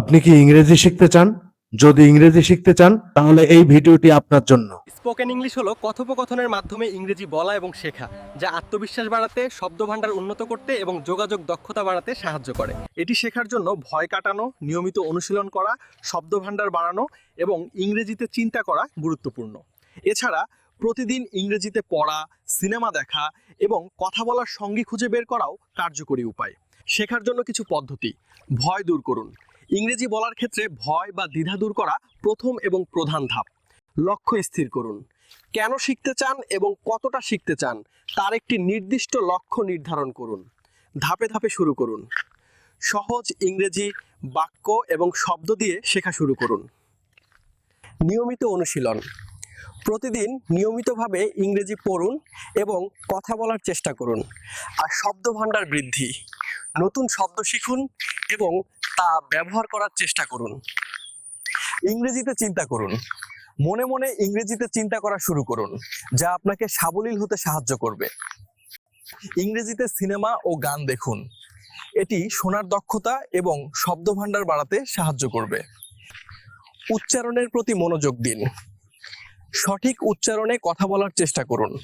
আপনি কি ইংরেজি শিখতে চান? যদি ইংরেজি শিখতে চান, তাহলে এই ভিডিওটি আপনার জন্য। স্পোকেন ইংলিশ হলো কথোপকথনের মাধ্যমে ইংরেজি বলা এবং শেখা, যা আত্মবিশ্বাস বাড়াতে, শব্দভাণ্ডার উন্নত করতে এবং যোগাযোগ দক্ষতা বাড়াতে সাহায্য করে। এটি শেখার জন্য ভয় কাটানো, নিয়মিত অনুশীলন করা, শব্দভাণ্ডার বাড়ানো এবং ইংরেজিতে চিন্তা করা গুরুত্বপূর্ণ। এছাড়া প্রতিদিন ইংরেজিতে পড়া, সিনেমা দেখা এবং কথা বলার সঙ্গী খুঁজে বের করাও কার্যকরী উপায়। শেখার জন্য কিছু পদ্ধতি, ভয় দূর করুন। ইংরেজি বলার ক্ষেত্রে ভয় বা দ্বিধা দূর করা প্রথম এবং প্রধান ধাপ। লক্ষ্য স্থির করুন। কেন শিখতে চান এবং কতটা শিখতে চান, তার একটি নির্দিষ্ট লক্ষ্য নির্ধারণ করুন। ধাপে ধাপে শুরু করুন। সহজ ইংরেজি, বাক্য এবং শব্দ দিয়ে শেখা শুরু করুন। নিয়মিত অনুশীলন। প্রতিদিন নিয়মিতভাবে ইংরেজি পড়ুন এবং কথা বলার চেষ্টা করুন। আর শব্দ ভাণ্ডার বৃদ্ধি। নতুন শব্দ শিখুন এবং তা ব্যবহার করার চেষ্টা করুন। ইংরেজিতে চিন্তা করুন। মনে মনে ইংরেজিতে চিন্তা করা শুরু করুন, যা আপনাকে সাবলীল হতে সাহায্য করবে। ইংরেজিতে সিনেমা ও গান দেখুন। এটি শোনার দক্ষতা এবং শব্দভাণ্ডার বাড়াতে সাহায্য করবে। উচ্চারণের প্রতি মনোযোগ দিন। সঠিক উচ্চারণে কথা বলার চেষ্টা করুন।